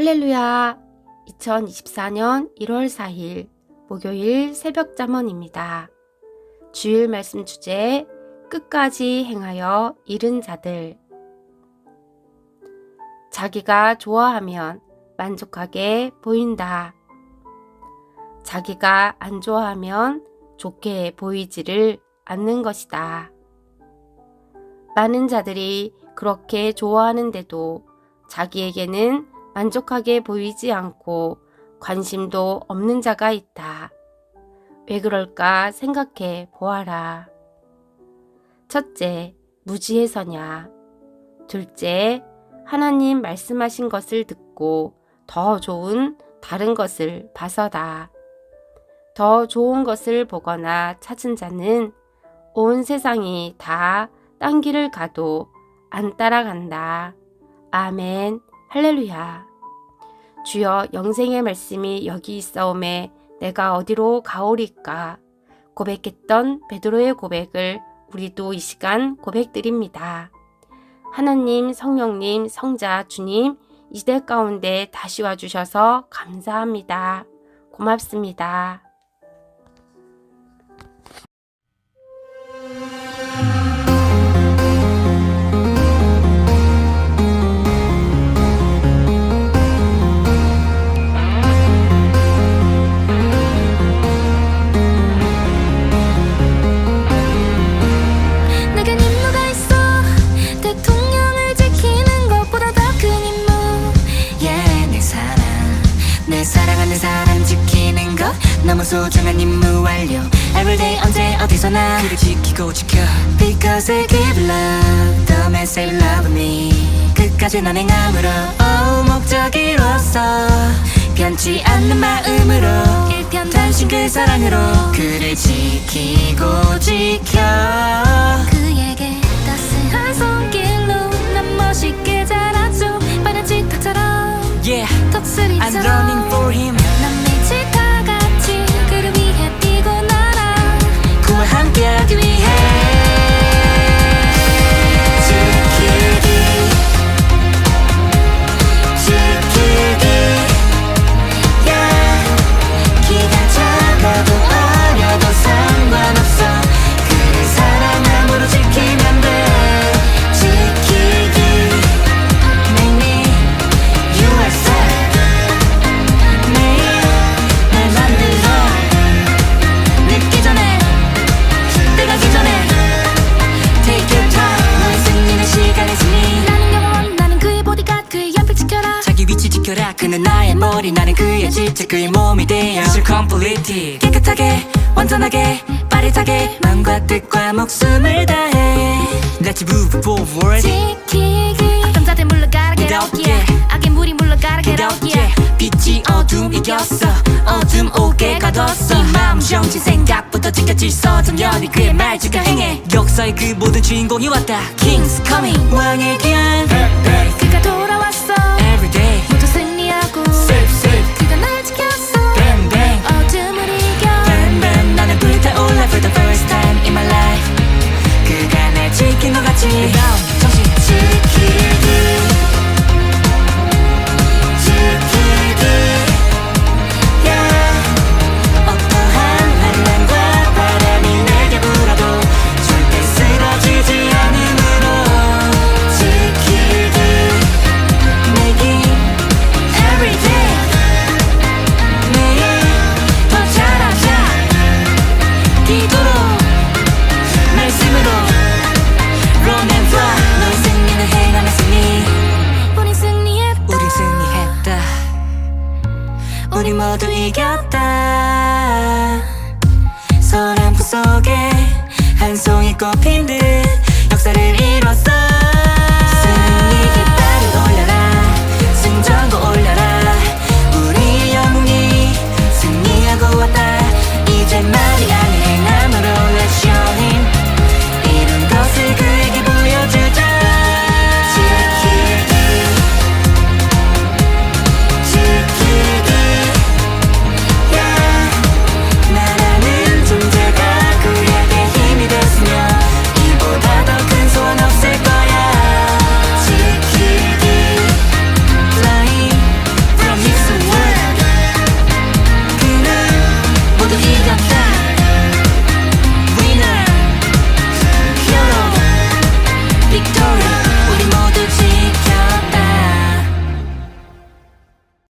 할렐루야! 2024년 1월 4일 목요일 새벽 잠언입니다. 주일 말씀 주제 끝까지 행하여 잃은 자들 자기가 좋아하면 만족하게 보인다. 자기가 안 좋아하면 좋게 보이지를 않는 것이다. 많은 자들이 그렇게 좋아하는데도 자기에게는 만족하게 보이지 않고 관심도 없는 자가 있다. 왜 그럴까 생각해 보아라. 첫째, 무지해서냐. 둘째, 하나님 말씀하신 것을 듣고 더 좋은 다른 것을 봐서다. 더 좋은 것을 보거나 찾은 자는 온 세상이 다 딴 길을 가도 안 따라간다. 아멘. 할렐루야. 주여 영생의 말씀이 여기 있사오매 내가 어디로 가오리까 고백했던 베드로의 고백을 우리도 이 시간 고백드립니다. 하나님, 성령님, 성자, 주님, 이대 가운데 다시 와주셔서 감사합니다. 고맙습니다. 소중한 임무 완료. Everyday 언제 어디서나 그를 지키고 지켜. Because I give love The man say love me. 끝까지 난 행함으로 oh, 목적이 이뤘어 변치 않는 마음으로 일편 단신 그 사랑으로 그를 지키고 지켜. 그에게 따스한 손길로 난 멋있게 자라죠. 빠른 지타처럼 Yeah, 턱스리죠 I'm running for him. 지켜라. 그는 나의 머리, 나는 그의 지체, 그의 몸이 되어. It's complete. 깨끗하게 완전하게 빠릿하게 마음과 뜻과 목숨을 다해 Let's move forward. 지키기 어떤 자들 물러가라 yeah 악의 물이 물러가라 yeah 빛이 어둠 이겼어. 어둠 오게 가뒀어. 이 마음 정신 생각부터 지켜 질서 정연히 그의 말주가 행해. 역사의 그 모든 주인공이 왔다. Kings coming. 왕의 귀한. 그가 돌아왔어 우리 모두 이겼다. 서람풍 속에 한 송이 꽃핀 듯 역사를 이뤘어.